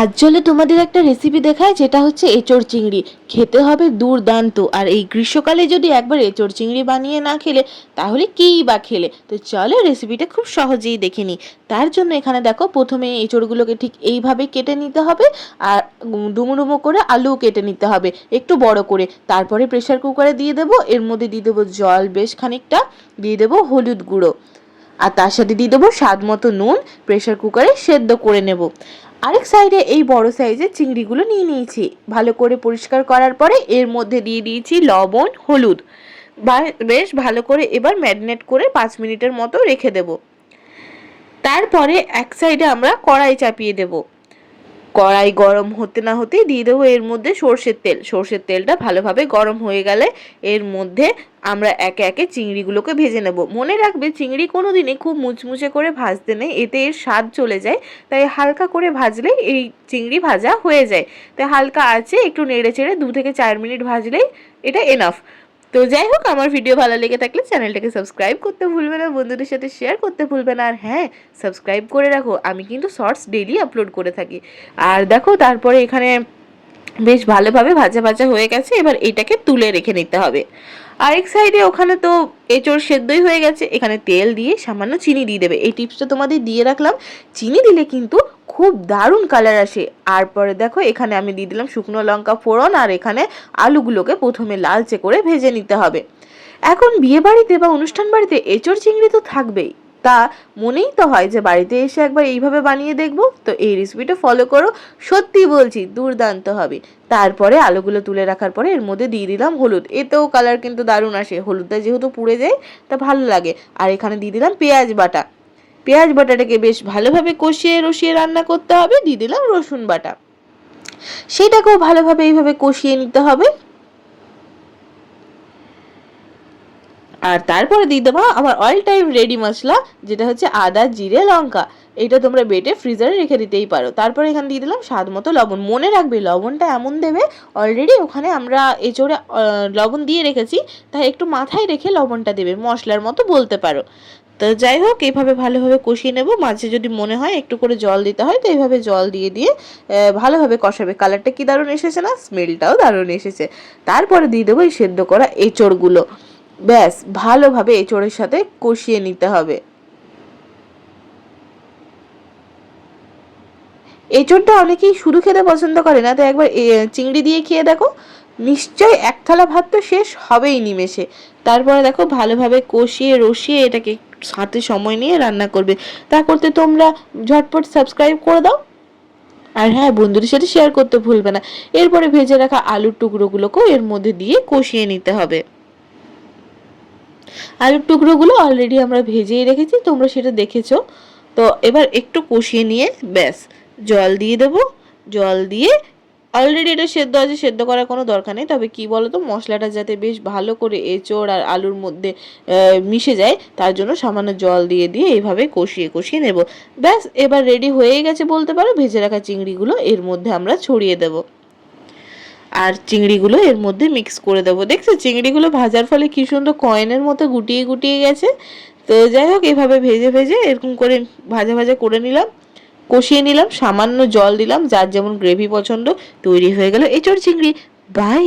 আজ চলে তোমাদের একটা রেসিপি দেখায়, যেটা হচ্ছে এঁচড় চিংড়ি। খেতে হবে দুর্দান্ত। আর এই গ্রীষ্মকালে যদি একবার এঁচড় চিংড়ি বানিয়ে না খেলে, তাহলে কীই বা খেলে? তো চলো রেসিপিটা খুব সহজেই দেখে নিই। তার জন্য এখানে দেখো, প্রথমে এঁচড়গুলোকে ঠিক এইভাবে কেটে নিতে হবে, আর ডুমো ডুমো করে আলু কেটে নিতে হবে, একটু বড় করে। তারপরে প্রেশার কুকারে দিয়ে দেবো, এর মধ্যে দিয়ে দেবো জল বেশ খানিকটা, দিয়ে দেবো হলুদ গুঁড়ো। আর তার সাথে দিয়ে দেবো স্বাদ মতো নুন প্রেশার কুকারে সেদ্ধ করে নেব। আরেক সাইডে এই বড় সাইজের চিংড়িগুলো নিয়ে নিয়েছি। ভালো করে পরিষ্কার করার পরে এর মধ্যে দিয়ে দিয়েছি লবণ, হলুদ। বেশ ভালো করে এবার ম্যারিনেট করে পাঁচ মিনিটের মতো রেখে দেব। তারপরে এক সাইডে আমরা কড়াই চাপিয়ে দেব। কড়াই গরম হতে না হতেই দিয়ে দেবো এর মধ্যে সর্ষের তেল। সর্ষের তেলটা ভালোভাবে গরম হয়ে গেলে এর মধ্যে আমরা একে একে চিংড়িগুলোকে ভেজে নেব। মনে রাখবে, চিংড়ি কোনো দিনই খুব মুচমুচে করে ভাজতে নেই, এতে এর স্বাদ চলে যায়। তাই হালকা করে ভাজলেই এই চিংড়ি ভাজা হয়ে যায়। তাই হালকা আছে একটু নেড়ে চেড়ে দু থেকে চার মিনিট ভাজলেই এটা এনাফ তো যাই হোক, আমার ভিডিও ভালো লেগে থাকলে চ্যানেলটাকে সাবস্ক্রাইব করতে ভুলবে না, বন্ধুদের সাথে শেয়ার করতে ভুলবে না। আর হ্যাঁ সাবস্ক্রাইব করে রাখো, আমি কিন্তু শর্টস ডেইলি আপলোড করে থাকি। আর দেখো, তারপরে এখানে বেশ ভালোভাবে ভাজা ভাজা হয়ে গেছে, এবার এটাকে তুলে রেখে নিতে হবে। আরেক সাইডে ওখানে তো এঁচড় সেদ্ধই হয়ে গেছে, এখানে তেল দিয়ে সামান্য চিনি দিয়ে দেবে। এই টিপসটা তোমাদের দিয়ে রাখলাম। চিনি দিলে কিন্তু খুব দারুণ কালার আসে। আর পরে দেখো, এখানে আমি দিয়ে দিলাম শুকনো লঙ্কা ফোড়ন আর এখানে আলুগুলোকে প্রথমে লালচে করে ভেজে নিতে হবে। এখন বিয়ে বাড়িতে বা অনুষ্ঠান বাড়িতে এঁচড় চিংড়ি তো থাকবেই। তা মনেই তো হয় যে বাড়িতে এসে একবার এইভাবে বানিয়ে দেখব। তো এই রেসিপিটা ফলো করো, সত্যি বলছি দুর্দান্ত হবে। তারপরে আলুগুলো তুলে রাখার পরে এর মধ্যে দিয়ে দিলাম হলুদ। এতেও কালার কিন্তু দারুণ আসে। হলুদটা যেহেতু পুড়ে যায়, তা ভালো লাগে। আর এখানে দিয়ে দিলাম পেঁয়াজ বাটা। পেঁয়াজ বাটাটাকে বেশ ভালোভাবে কষিয়ে রসিয়ে রান্না করতে হবে, দিয়ে দিলাম রসুন বাটা। সেটাকেও ভালোভাবে এইভাবে কষিয়ে নিতে হবে। আর তারপরে দিয়ে দেবো আমার অল টাইম রেডি মশলা, যেটা হচ্ছে আদা, জিরে, লঙ্কা। এটা তোমরা বেটে ফ্রিজারে রেখে দিতেই পারো। তারপরে এখানে দিয়ে দিলাম স্বাদ মতো লবণ। মনে রাখবে, লবণটা এমন দেবে অলরেডি ওখানে আমরা এঁচড়ে লবণ দিয়ে রেখেছি, তাই একটু মাথায় রেখে লবণটা দেবে, মশলার মতো বলতে পারো। তো যাই হোক এইভাবে ভালোভাবে কষিয়ে নেব। মাঝে যদি মনে হয় একটু করে জল দিতে হয়, তো এইভাবে জল দিয়ে দিয়ে ভালোভাবে কষাবে। কালারটা কি দারুণ এসেছে না? স্মেলটাও দারুণ এসেছে। তারপরে দিয়ে দেবো এই সেদ্ধ করা এঁচড়গুলো। ব্যাস, ভালোভাবে এঁচড়ের সাথে কষিয়ে নিতে হবে। এঁচড়টা অনেকেই শুধু খেতে পছন্দ করে না, তো একবার চিংড়ি দিয়ে খেয়ে দেখো। নিশ্চয় এক থালা ভাত তো শেষ হবেই নিমেষে। তারপরে দেখো, ভালোভাবে কষিয়ে, রসিয়ে এটাকে সাথে সময় নিয়ে রান্না করবে। তা করতে তোমরা ঝটপট সাবস্ক্রাইব করে দাও। আর হ্যাঁ বন্ধুদের সাথে শেয়ার করতে ভুলবে না। এরপরে ভেজে রাখা আলুর টুকরোগুলোকেও এর মধ্যে দিয়ে কষিয়ে নিতে হবে। আলুর টুকরোগুলো অলরেডি আমরা ভেজেই রেখেছি, তোমরা সেটা দেখেছ। তো এবার একটু কষিয়ে নিয়ে ব্যাস, জল দিয়ে দেবো। জল দিয়ে অলরেডি এটা সেদ্ধ আছে, সেদ্ধ করার কোনো দরকার নেই। তবে কি বলো তো মশলাটা যাতে বেশ ভালো করে এঁচড় আর আলুর মধ্যে মিশে যায়, তার জন্য সামান্য জল দিয়ে দিয়ে এইভাবে কষিয়ে কষিয়ে নেব। ব্যাস, এবার রেডি হয়ে গেছে বলতে পারো, ভেজে রাখা চিংড়িগুলো এর মধ্যে আমরা ছড়িয়ে দেবো। আর চিংড়িগুলো এর মধ্যে মিক্স করে দেবো। দেখছ, চিংড়িগুলো ভাজার ফলে কি সুন্দর কয়েনের মতো গুটিয়ে গুটিয়ে গেছে। তো যাই হোক, এভাবে ভেজে ভেজে এরকম করে ভাজা ভাজা করে নিলাম। কষিয়ে নিলাম, সামান্য জল দিলাম, যার যেমন গ্রেভি পছন্দ, তৈরি হয়ে গেল এঁচড় চিংড়ি। বাই